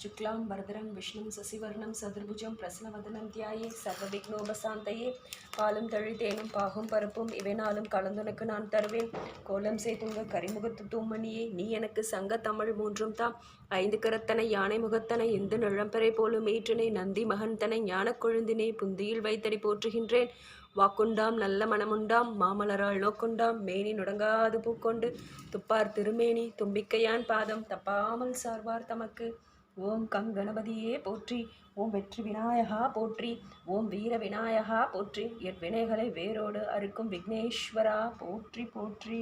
शुक्लां वरदरं विष्णुं சசிவர்ணம் சதுர்புஜம் பிரசனவதனம் தியாயே சர்வ விக்னோபசாந்தையே பாலும் தழித்தேனும் பாகும் பருப்பும் இவைனாலும் கலந்துனக்கு நான் தருவேன் கோலம் செய்துங்க கரிமுகத்து தூமணியே நீ எனக்கு சங்க தமிழ் மூன்றும் தாம் ஐந்து கரத்தனை யானை முகத்தனை எந்த நிழம்பெறை போலும் ஈற்றினை நந்தி மகன்தனை ஞானக் கொழுந்தினை புந்தியில் வைத்தடி போற்றுகின்றேன் வாக்குண்டாம் நல்ல மனமுண்டாம் மாமலரால் நோக்குண்டாம் மேனி நுடங்காது பூக்கொண்டு துப்பார் திருமேனி தும்பிக்கையான் பாதம் தப்பாமல் சார்வார் தமக்கு ஓம் கம் கணபதியே போற்றி ஓம் வெற்றி விநாயகா போற்றி ஓம் வீர விநாயகா போற்றி என் வினைகளை வேரோடு அறுக்கும் விக்னேஸ்வரா போற்றி போற்றி.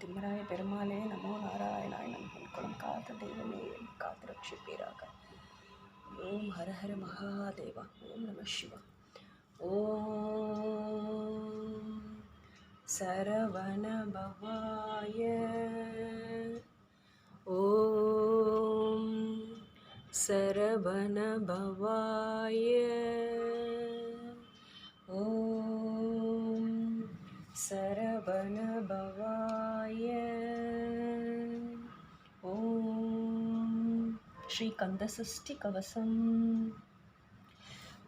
திம்மராய பெருமாளே நமோ நாராயணாய் நம் குளம் காத்த தெய்வமே காத்து ரட்சிப்பீராக. ஓம் ஹரஹர மகாதேவா ஓம் நம சிவா. ஓம் சரவண பவாய. சரவணபவாய ஓம் சரவணபவாய ஓம் ஸ்ரீ கந்தசஷ்டி கவசம்.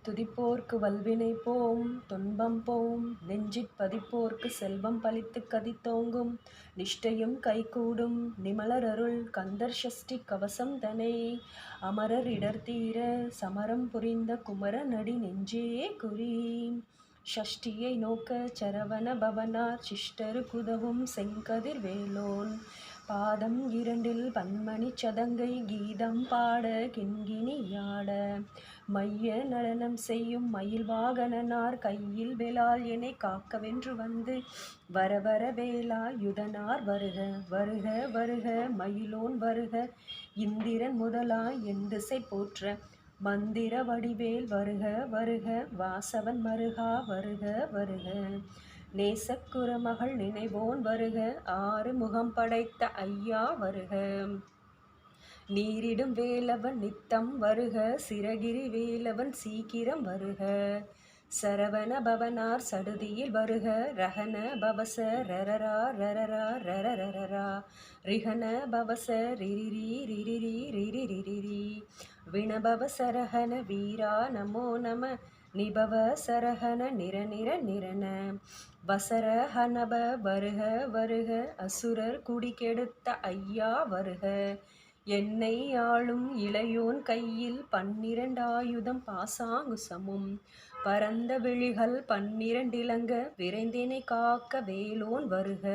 துதிப்போர்க்கு வல்வினை போம் துன்பம் போம். நெஞ்சிற் பதிப்போர்க்கு செல்வம் பழித்து கதித்தோங்கும். நிஷ்டையும் கைகூடும். நிமலர் அருள் கந்தர் சஷ்டி கவசம் தனை. அமரர் இடர்தீர சமரம் புரிந்த குமர நடி நெஞ்சே குறி. ஷஷ்டியை நோக்க சரவண பவனார் சிஷ்டரு குதவும் செங்கதிர் வேலோன். பாதம் இரண்டில் பன்மணி சதங்கை கீதம் பாட கிண்கிணியாட மைய நடனம் செய்யும் மயில் வாகனனார் கையில் வேளால் என்னை காக்கவென்று வந்து வர வர வேளா யுதனார் வருக வருக வருக மயிலோன் வருக இந்திரன் முதலா என் திசை போற்ற. மந்திர வடிவேல் வருக வருக வாசவன் மருகா வருக வருக நேசக்குறமகள் நினைவோன் வருக ஆறு முகம் படைத்த ஐயா வருக. நீரிடும் வேலவன் நித்தம் வருக சிறகிரி வேலவன் சீக்கிரம் வருக. சரவண பவனார் சடுதியில் வருக ரஹன பவச ரரரா ரரரா ரரரரரா. ரிஹன பவச ரிரிரி ரிரிரி ரிரிரிரிரி விணபவ சரஹன வீரா நமோ நம நிபவ சரஹன நிர நிர நிரன வசர ஹனப வருக வருக அசுரர் குடிகெடுத்த ஐயா வருக. என்னை ஆளும் இளையோன் கையில் பன்னிரண்டாயுதம் பாசாங்குசமும் பரந்த விழிகள் பன்னிரண்டிலங்க விரைந்தினை காக்க வேலோன் வருக.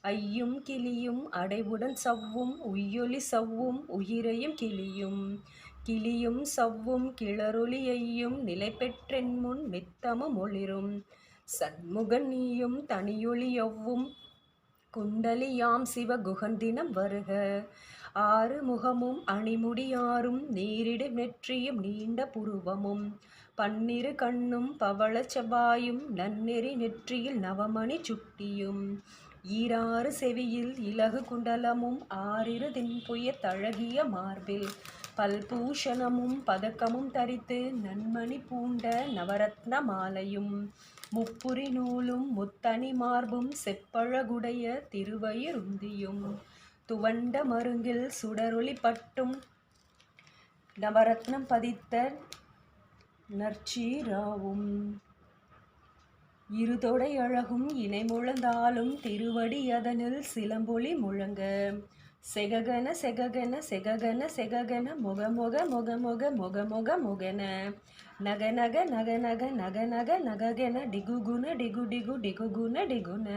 ஐயும் கிளியும் அடைவுடன் சவ்வும் உய்யொலி சவ்வும் உயிரையும் கிளியும். கிளியும் சவ்வும் கிளறொலியையும் நிலை பெற்றென் முன் நித்தமும் ஒளிரும் சண்முகன் நீயும் தனியொளியவ்வும் குண்டலியாம் சிவகுகந்தினம் வருக. ஆறு முகமும் அணிமுடியாரும் நீரிடு நெற்றியும் நீண்ட புருவமும். பன்னிரு கண்ணும் பவள செவ்வாயும் நன்னெறி நெற்றியில் நவமணி சுட்டியும். ஈராறு செவியில் இலகு குண்டலமும் ஆறிரு தின்புய தழகிய மார்பில். பல்பூஷணமும் பதக்கமும் தரித்து நன்மணி பூண்ட நவரத்ன மாலையும் முப்புரி நூலும் முத்தனி மார்பும் செப்பழகுடைய திருவயிருந்தியும் துவண்ட மருங்கில் சுடரொளி பட்டும் நவரத்னம் பதித்த நற்சீராவும் இருதொடை அழகும் இணை முழந்தாலும் திருவடி அதனில் சிலம்பொலி முழங்க செககன செககன செககன செககன முக முக முக முக முக முக முகன. நக நக நக நக நக நக நககன. டிகுகுன டிகு டிகு டிகுகுன டிகுன.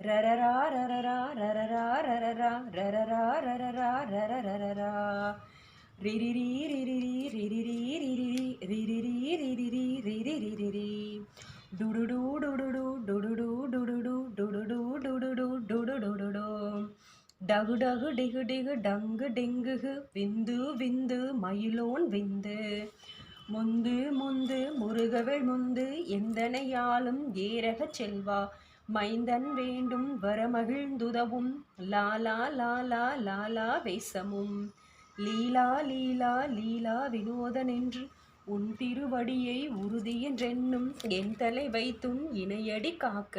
ரரரா ரரரா ரரரா ரரரா ரரரா ரரரா ரரரரரா ரிரிரி ரிரிரி ரிரிரி ரிரிரி ரிரிரி ரிரிரி ரிரிரிரிரி டுடுடு டுடுடு டுடுடு டுடுடு டகு டகு டிகு டிகு டங்கு டெங்குகு. விந்து விந்து மயிலோன் விந்து. முந்து முந்து முருகவள் முந்து எந்தனையாலும் ஏரகச் செல்வா. மைந்தன் வேண்டும் வரமகிழ்ந்துதவும். லாலா லாலா லாலா வேசமும் லீலா லீலா லீலா வினோதனென்று உன் திருவடியை உறுதியென்றென்னும் என் தலை வைத்தும் இணையடி காக்க.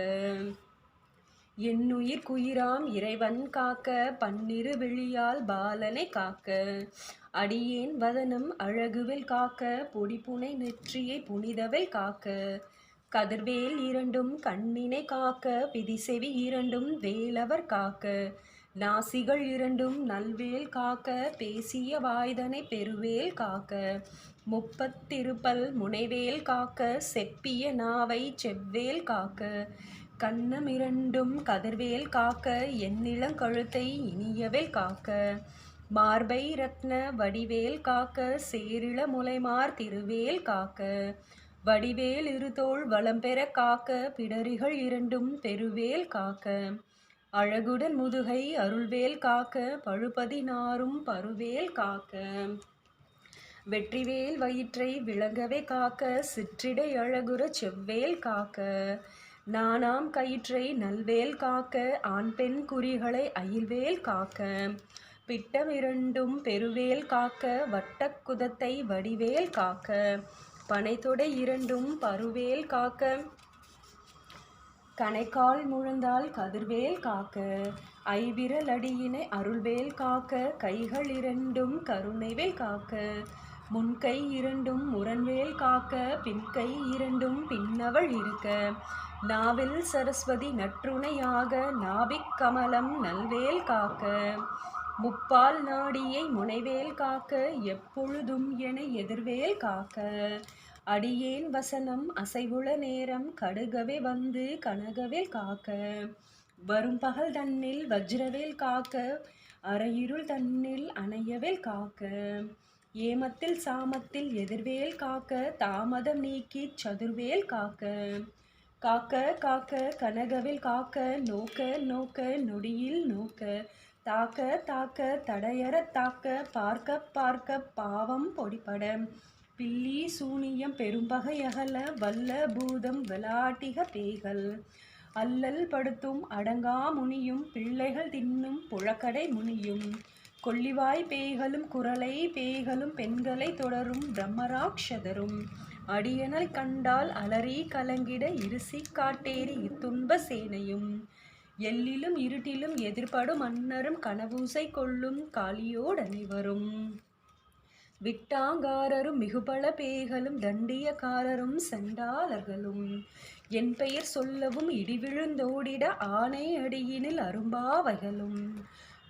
என்னுயிர் குயிராம் இறைவன் காக்க பன்னிரு விழியால் பாலனை காக்க. அடியேன் வதனம் அழகுவில் காக்க பொடிப்புனை நெற்றியை புனிதவில் காக்க. கதிர்வேல் இரண்டும் கண்ணினை காக்க பிதிசெவி இரண்டும் வேலவர் காக்க. நாசிகள் இரண்டும் நல்வேல் காக்க பேசிய வாய்தனை பெருவேல் காக்க. முப்பத்திருப்பல் முனைவேல் காக்க செப்பிய நாவை செவ்வேல் காக்க. கண்ணமிரண்டும் கதிர்வேல் காக்க எண்ணிளங்கழுத்தை இனியவேல் காக்க. மார்பை ரத்ன வடிவேல் காக்க சேரிள முலைமார் திருவேல் காக்க. வடிவேல் இருதோள் வளம்பெற காக்க பிடரிகள் இரண்டும் பெருவேல் காக்க. அழகுடன் முதுகை அருள்வேல் காக்க பழுபதினாரும் பருவேல் காக்க. வெற்றிவேல் வயிற்றை விளங்கவே காக்க சிற்றிடை அழகுற செவ்வேல் காக்க. நானாம் கயிற்றை நல்வேல் காக்க ஆண் பெண் குறிகளை அயில்வேல் காக்க. பிட்டம் இரண்டும் பெருவேல் காக்க வட்டக்குதத்தை வடிவேல் காக்க. பனைத்தொடை இரண்டும் பருவேல் காக்க. கணைக்கால் முழந்தால் கதிர்வேல் காக்க. ஐவிரல் அடியினை அருள்வேல் காக்க. கைகள் இரண்டும் கருணைவேல் காக்க. முன்கை இரண்டும் முரண்வேல் காக்க. பின்கை இரண்டும் பின்னவள் இருக்க. நாவில் சரஸ்வதி நற்றுணையாக நாபிக் கமலம் நல்வேல் காக்க. முப்பால் நாடியை முனைவேல் காக்க எப்பொழுதும் என எதிர்வேல் காக்க. அடியேன் வசனம் அசைவுள நேரம் கடுகவே வந்து கனகவேல் காக்க. வரும் பகல் தன்னில் வஜ்ரவேல் காக்க அரையிருள் தன்னில் அணையவேல் காக்க. ஏமத்தில் சாமத்தில் எதிர்வேல் காக்க தாமதம் நீக்கி சதுர்வேல் காக்க. காக்க காக்க கனகவில் காக்க நோக்க நோக்க நொடியில் நோக்க. தாக்க தாக்க தடையற தாக்க பார்க்க பார்க்க பாவம் பொடிப்பட பில்லி சூனியம் பெரும்பகை அகல வல்ல பூதம் விளாட்டிக பேய்கள். அல்லல் படுத்தும் அடங்கா முனியும் பிள்ளைகள் தின்னும் புழக்கடை முனியும். கொள்ளிவாய் பேய்களும் குரலை பேய்களும் பெண்களை தொடரும் பிரம்மராட்சதரும். அடியனல் கண்டால் அலறி கலங்கிட இருசி காட்டேறி இத்துன்ப சேனையும். எல்லிலும் இருட்டிலும் எதிர்படும் மன்னரும் கனவூசை கொள்ளும் காளியோடனைவரும் விட்டாங்காரரும் மிகுபல பேய்களும் தண்டியக்காரரும் செண்டாளர்களும். என் பெயர் சொல்லவும் இடிவிழுந்தோடிட ஆணை அடியினில் அரும்பாவைகளும்.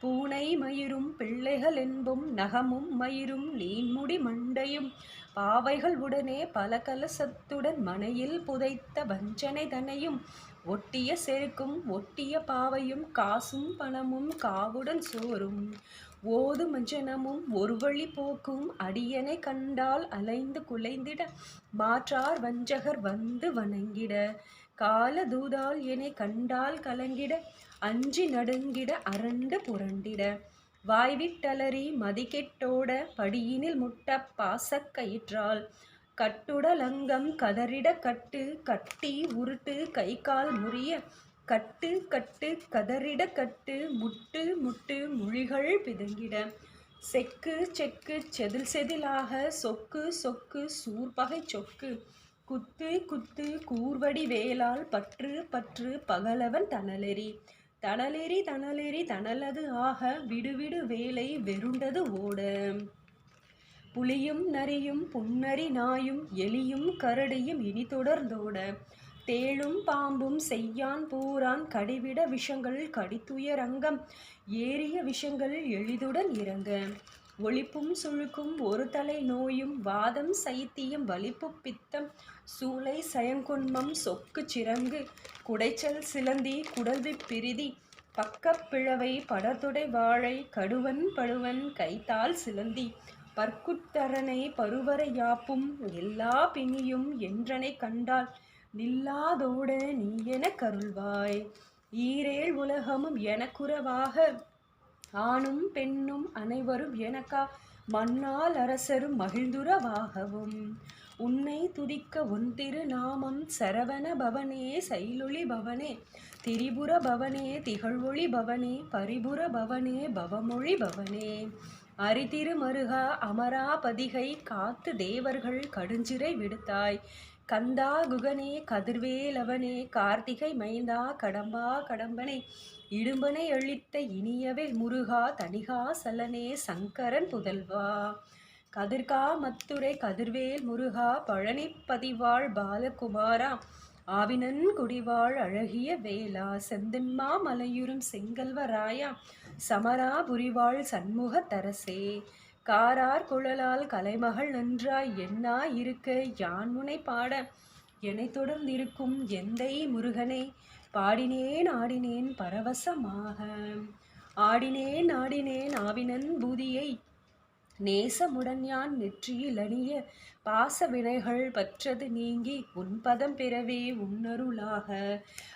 பூனை மயிரும் பிள்ளைகள் என்பும் நகமும் மயிரும் நீன்முடி மண்டையும். பாவைகள் உடனே பல கலசத்துடன் மனையில் புதைத்த வஞ்சனை தனையும். ஒட்டிய செருக்கும் ஒட்டிய பாவையும் காசும் பணமும் காவுடன் சோறும். ஓது மஞ்சனமும் ஒரு வழி போக்கும் அடியனை கண்டால் அலைந்து குலைந்திட. மாற்றார் வஞ்சகர் வந்து வணங்கிட. கால தூதால் என்னை கண்டால் கலங்கிட. அஞ்சி நடுங்கிட அரண்டு புரண்டிட. வாய்விட்டலறி மதிக்கெட்டோட படியினில் முட்ட பாசக்கயிற்றால் கட்டுடலங்கம் கதறிட கட்டு கட்டி உருட்டு கை கால் முறிய. கட்டு கட்டு கதறிட கட்டு முட்டு முட்டு மொழிகள் பிதுங்கிட. செக்கு செக்கு செதில் செதிலாக சொக்கு சொக்கு சூர்பகை சொக்கு. குத்து குத்து கூர்வடி வேலால் பற்று பற்று பகலவன் தனலெறி தணலெறி தணலெறி தணலது ஆக விடுவிடு வேலை வெருண்டது ஓட. புலியும் நரியும் புன்னரி நாயும் எலியும் கரடியும் இனி தொடர்ந்தோட. தேளும் பாம்பும் செய்யான் பூரான் கடிவிட விஷங்கள் கடித்துயரங்கம். ஏறிய விஷங்கள் எளிதுடன் இறங்க. ஒளிப்பும் சுழுக்கும் ஒரு தலை நோயும் வாதம் சைத்தியம் வலிப்பு பித்தம் சூளை சயங்கொன்மம் சொக்கு சிறங்கு குடைச்சல் சிலந்தி குடல்வி பிரிதி பக்கப்பிழவை படத்துடை வாழை கடுவன் படுவன் கைத்தால் சிலந்தி பற்குத்தரனை பருவரை யாப்பும் எல்லா பிணியும் என்றனை கண்டால் நில்லாதோட நீ என கருள்வாய் ஈரேழ் உலகமும் எனக்குறவாக ஆணும் பெண்ணும் அனைவரும் எனக்கா மன்னால் அரசரும் மகிழ்ந்துறவாகவும். உன்னை துதிக்க உன் திருநாமம் சரவண பவனே சைலொளி பவனே திரிபுர பவனே திகழ்வொளி பவனே பரிபுர பவனே பவமொழி பவனே. அரிதிரு மருகா அமராபதிகை காத்து தேவர்கள் கடுஞ்சிறை விடுத்தாய். கந்தா குகனே கதிர்வேலவனே கார்த்திகை மைந்தா கடம்பா கடம்பனே இடும்பனை அழித்த இனியவே முருகா தணிகா சலனே சங்கரன் புதல்வா. கதிர்கா மத்துரை கதிர்வேல் முருகா பழனி பதிவாள் பாலகுமாரா ஆவினன் குடிவாள் அழகிய வேளா செந்தன்மா மலையுறும் செங்கல்வராயா சமரா புரிவாள் சண்முக தரசே காரார் குழலால் கலைமகள் நன்றாய் எண்ணா இருக்க? யான் முனை பாட? என்னை தொடர்ந்திருக்கும் எந்தை முருகனை பாடினேன் ஆடினேன் பரவசமாக. ஆடினேன் ஆடினேன் ஆவினன் பூதியை நேசமுடன் யான் நெற்றியில் அணிய பாச வினைகள் பற்றது நீங்கி உன்பதம் பிறவே உன்னருளாக.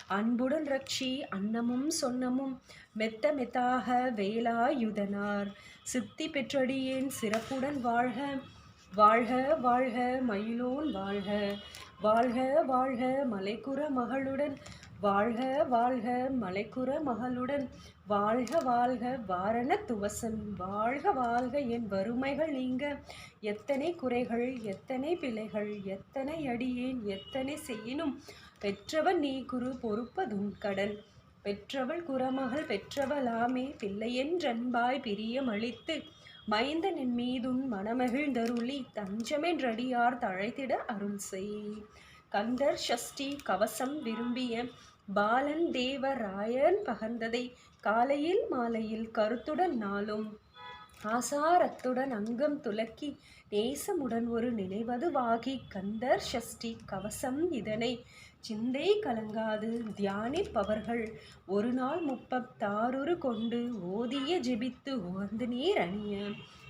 அன்புடன் ரட்சி அன்னமும் சொன்னமும் மெத்த மெத்தாக வேலாயுதனார். சித்தி பெற்றடியேன் சிறப்புடன் வாழ்க வாழ்க வாழ்க மயிலோன் வாழ்க. வாழ்க வாழ்க மலைக்குற மகளுடன் வாழ்க வாழ்க மலைக்குற மகளுடன் வாழ்க வாழ்க வாரண துவசன் வாழ்க வாழ்க என் வறுமைகள் நீங்க. எத்தனை குறைகள் எத்தனை பிழைகள் எத்தனை அடியேன் எத்தனை செய்யினும். பெற்றவன் நீ குரு பொறுப்பதும் கடன். பெற்றவள் குறமகள் பெற்றவளாமே. பிள்ளையென்றன்பாய் பிரியமளித்து மைந்தனின் மீதுன் மனமகிழ்ந்தருளி. தஞ்சமென்றடியார் தழைத்திட அருள் செய். கந்தர் ஷஷ்டி கவசம் விரும்பிய. பாலன் தேவராயன் பகர்ந்ததை. காலையில் மாலையில் கருத்துடன் நாளும். ஆசாரத்துடன் அங்கம் துலக்கி நேசமுடன் ஒரு நினைவதுவாகி கந்தர் ஷஷ்டி கவசம் இதனை. சிந்தை கலங்காது தியானிப்பவர்கள். ஒரு நாள் முப்பத்தாறுரு கொண்டு ஓதிய ஜெபித்து உகந்து நீர் அணிய.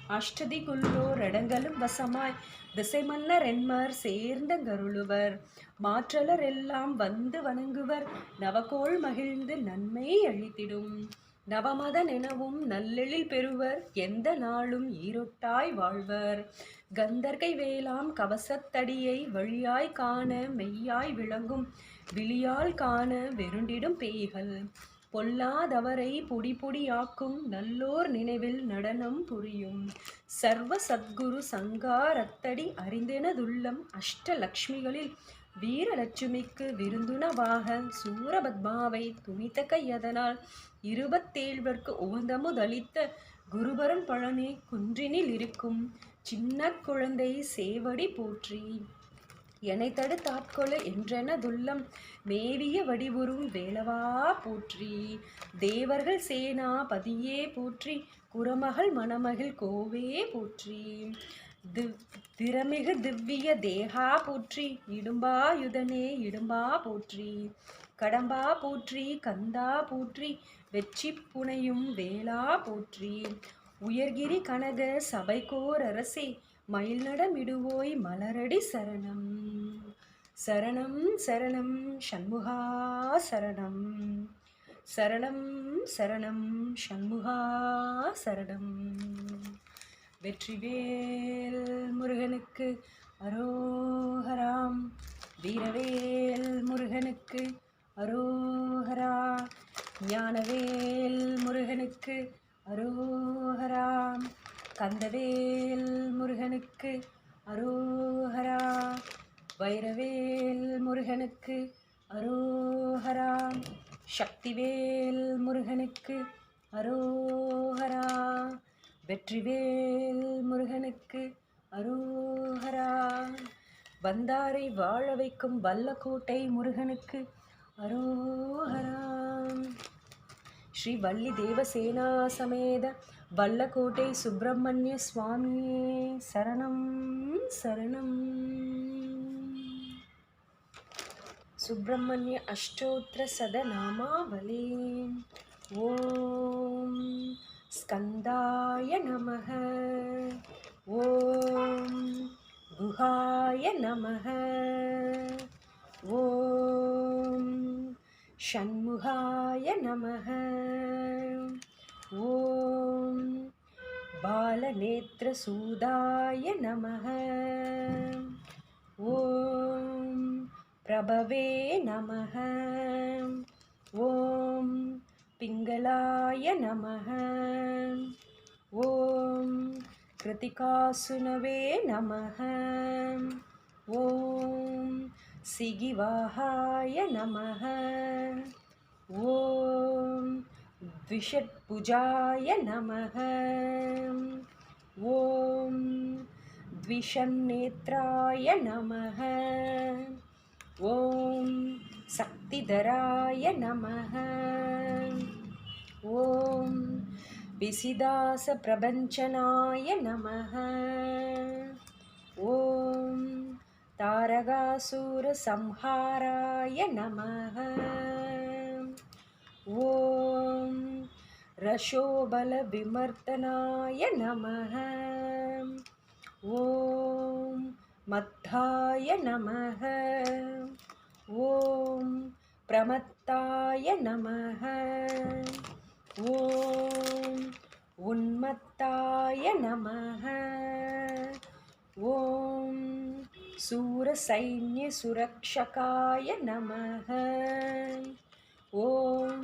அஷ்டதிக்குள்ளோர் அடங்கலும் வசமாய் திசைமல்ல ரென்மர் சேர்ந்த கருளுவர். மாற்றலர் எல்லாம் வந்து வணங்குவர். நவகோள் மகிழ்ந்து நன்மை அழித்திடும் நவமதன் எனவும் நல்லெழில் பெறுவர். எந்த நாளும் ஈரொட்டாய் வாழ்வர். கந்தர்கை வேளாம் கவசத்தடியை வழியாய் காண மெய்யாய் விளங்கும். விழியால் காண வெருண்டிடும் பேய்கள். பொல்லாதவரை பொடி பொடியாக்கும் நல்லோர் நினைவில் நடனம் புரியும். சர்வ சத்குரு சங்காரத்தடி அறிந்தெனதுள்ளம் அஷ்டலக்ஷ்மிகளில் வீரலட்சுமிக்கு விருந்துணவாக சூரபத்மாவை துணித்த கையதனால் இருபத்தேழ்வர்க்கு உகந்தமுதளித்த குருபரன் பழனி குன்றினில் இருக்கும். சின்ன குழந்தை சேவடி போற்றி. என்னை தடுத்தாட்கொள்ள என்றெனதுள்ளம் மேவிய வடிவுறும் வேலவா போற்றி. தேவர்கள் சேனா பதியே போற்றி. குரமகள் மணமகள் கோவே போற்றி. திவ் திறமிகு திவ்ய தேகா போற்றி. இடும்பாயுதனே இடும்பா போற்றி. கடம்பா போற்றி கந்தா போற்றி. வெற்றி புனையும் வேளா போற்றி. உயர்கிரி கனக சபைக்கோர் அரசே மயில் நடமிடுவோய் மலரடி சரணம். சரணம் சரணம் சண்முகா சரணம். சரணம் சரணம் சண்முகா சரணம். வெற்றிவேல் முருகனுக்கு அரோஹராம் வீரவேல் முருகனுக்கு அரோஹரா ஞானவேல் முருகனுக்கு அரோஹராம் கந்தவேல் முருகனுக்கு அரோஹரா. வைரவேல் முருகனுக்கு அரோஹரா. சக்திவேல் முருகனுக்கு அரோஹரா. வெற்றிவேல் முருகனுக்கு அரோஹரா. வந்தாரை வாழ வைக்கும் வல்லக்கோட்டை முருகனுக்கு அரோஹரா. ஸ்ரீ வள்ளி தேவசேனா சமேத வல்லக்கோட்டை சுப்பிரமணிய சுவாமியே சரணம் சரணம். சுப்பிரமணிய அஷ்டோத்திர சதநாமாவளி. ஓம் ஸ்கந்தாய நமः ஓம் குஹாய நமः ஓம் ஷண்முகாய நமக. ஓம் பாலநேத்திரசூதாய நமக. ஓம் பிரபவே நமக. ஓம் பிங்களாய நமக. ஓம் கிருத்திகாசுனவே நமக. ஓம் सिगिवाहाय नमः ॐ द्विषट्भुजाय नमः ॐ द्विषन्नेत्राय नमः ॐ शक्तिधराय नमः ॐ विसिदासप्रभञ्चनाय नमः ॐ तारकासुरसंहाराय नमः। ॐ रशोबलविमर्दनाय नमः। ॐ मद्धाय नमः। ॐ प्रमत्ताय नमः। ॐ उन्मत्ताय नमः। ॐ सूरसैन्यसुरक्षकाय नमः। ॐ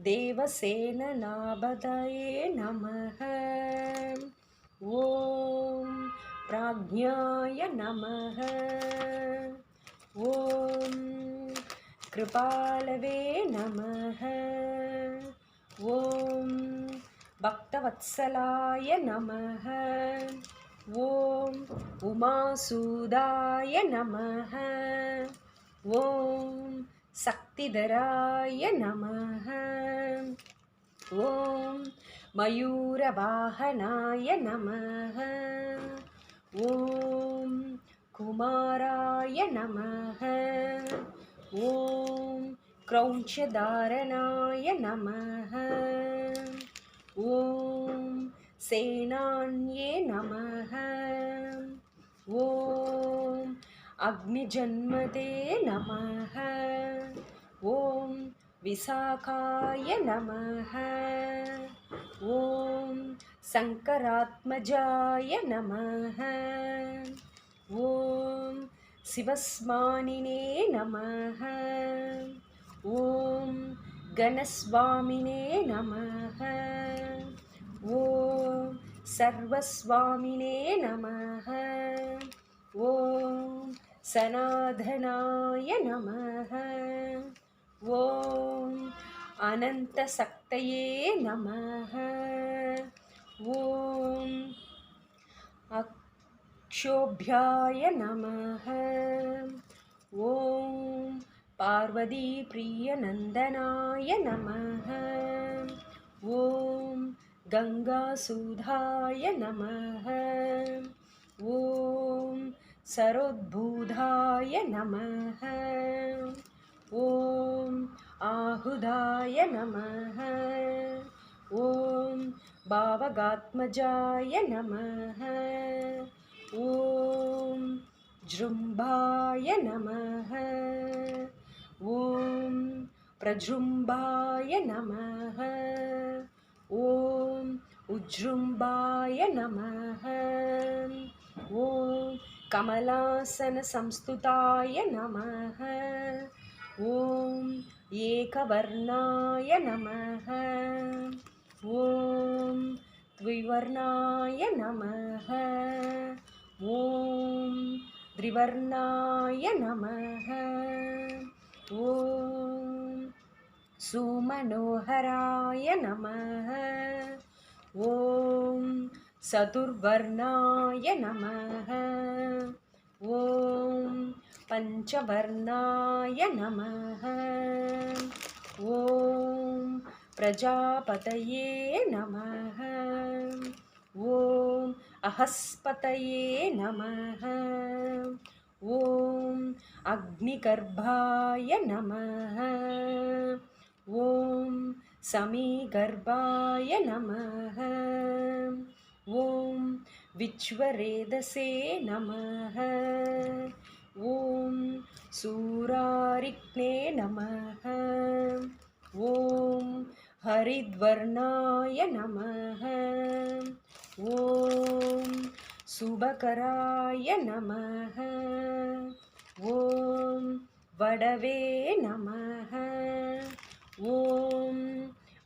देवसेननाभदये नमः। ॐ प्राज्ञाय नमः। ॐ कृपालवे नमः। ॐ भक्तवत्सलाय नमः ॐ उमासूदाय नमः ॐ शक्तिधराय नमः ॐ मयूरवाहनाय नमः ॐ कुमाराय नमः ॐ क्रौञ्चधारणाय नमः ॐ सेनान्ये नमः। ॐ अग्निजन्मदे नमः। ॐ विशाखाय नमः। ॐ शङ्करात्मजाय नमः। ॐ शिवस्मानिने नमः। ॐ गणस्वामिने नमः ॐ सर्वस्वामिने नमः। ॐ सनाधनाय नमः। ॐ अनन्तशक्तये नमः। ॐ अक्षोभ्याय नमः। ॐ पार्वतीप्रियनन्दनाय नमः। ॐ गङ्गासुधाय नमः। ॐ सरोद्भूधाय नमः। ॐ आहुदाय नमः। ॐ भावगात्मजाय नमः। ॐ जृम्भाय नमः। ॐ प्रजृम्भाय नमः। ॐ उजृम्भाय नमः ॐ कमलासनसंस्तुताय नमः ॐ एकवर्णाय नमः ॐ द्विवर्णाय नमः ॐ त्रिवर्णाय नमः ॐ सुमनोहराय नमः ॐ चतुर्वर्णाय नमः। ॐ पञ्चवर्णाय नमः। ॐ प्रजापतये नमः। ॐ अहस्पतये नमः। ॐ अग्निगर्भाय नमः। ॐ समीगर्भाय नमः ॐ विश्वरेदसे नमः ॐ सूरारिक्ने नमः ॐ हरिद्वर्णाय नमः ॐ शुभकराय नमः ॐ वडवे नमः ॐ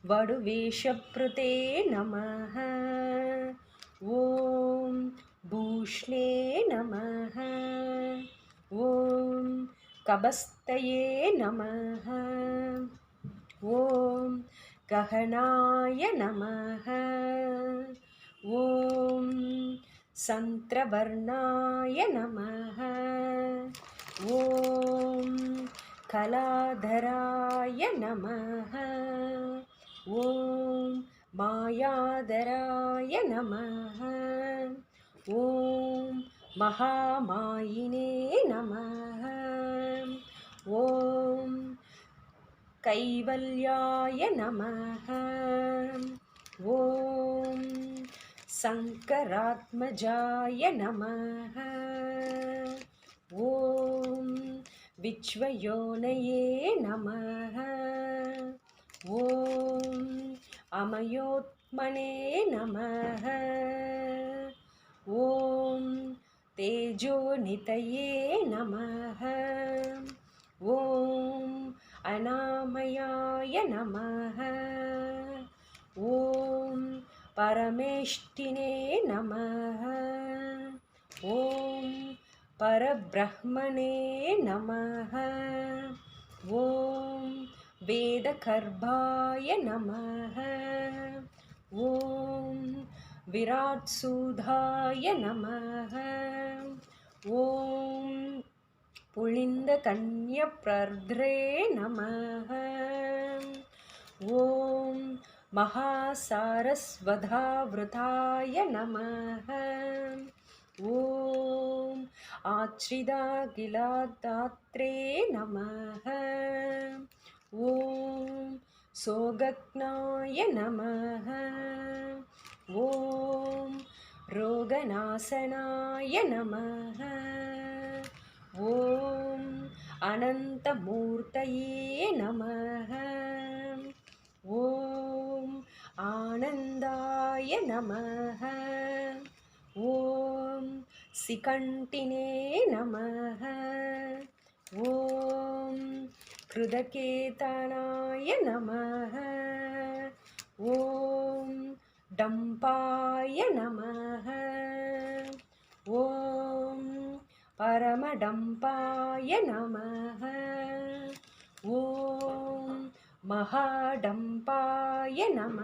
वडुवेशप्रते नमः। ॐ भूष्णे नमः। ॐ कबस्तये नमः। ॐ गहनाय नमः। ॐ सन्त्रवर्णाय नमः। ॐ कलाधराय नमः ஓம் மாயாதராய நம ஓம் மகாமாயினே நம ஓம் கைவல்யாய நம ஓம் சங்கராத்மஜாய நம ஓம் விச்வயோனையே நம ॐ अमयोत्मने नमः ॐ तेजोनितये नमः ॐ अनामयाय नमः ॐ परमेष्टिने नमः ॐ परब्रह्मणे नमः ॐ वेदगर्भाय नमः। ॐ विराट्सुधाय नमः। ॐ पुलिन्दकन्यप्रर्ध्रे नमः। ॐ महासारस्वधावृताय नमः। ॐ आश्रिदागिलादात्रे नमः ஓம் சோகக்னாய நமக ஓம் ரோகநாசனாய நமக ஓம் அனந்தமூர்த்தையே நமக ஓம் ஆனந்தாய நமக ஓம் சிகண்டினே நமக ஓம் கிருதகேதனாய நம ஓம் டம்பாய நம ஓம் பரமடம்பாய நம ஓம் மகாடம்பாய நம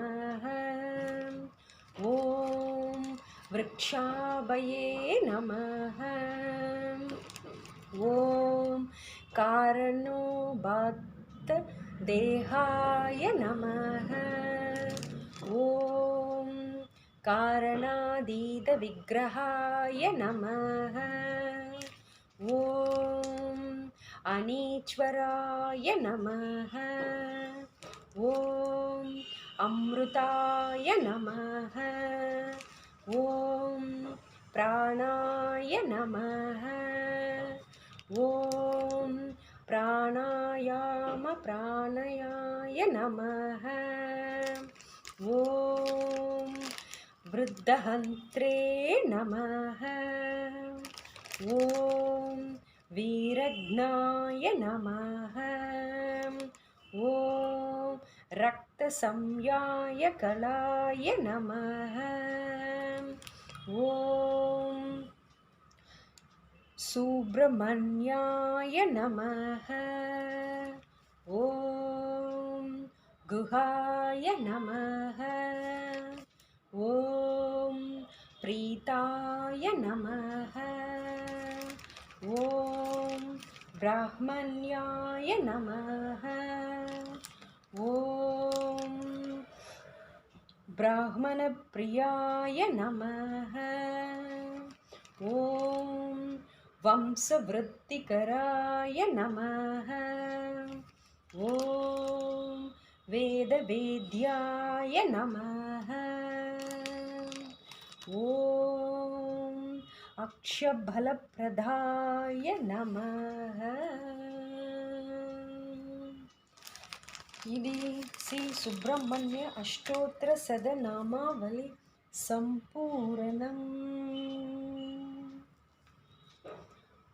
ஓம் விரக்ஷாபயே நம ஓம் காரணோபாத்த தேகாய நமக ஓம் காரணாதீத விக்கிரகாய நமக ஓம் அனீஸ்வராய நமக ஓம் அம்ருதாய நமக ஓம் பிராணாய நமக ஓம் பிராணாயாம பிராணயாய நமக ஓம் விருத்தஹந்திரே நமக ஓம் வீரக்னாய நமக ஓம் ரக்தசம்யாய கலாய நமக ஓம் सुब्रह्मण्याय नमः। ॐ गुहाय नमः। ॐ प्रीताय नमः। ॐ ब्राह्मण्याय नमः। ॐ ब्राह्मणप्रियाय नमः। ॐ वंशवृत्तिकराय नमः ॐ वेदवेद्याय नमः ॐ अक्षबलप्रदाय नमः ఇది శ్రీ సుబ్రహ్మణ్య అష్టోత్తర సదనామావళి సంపూరణం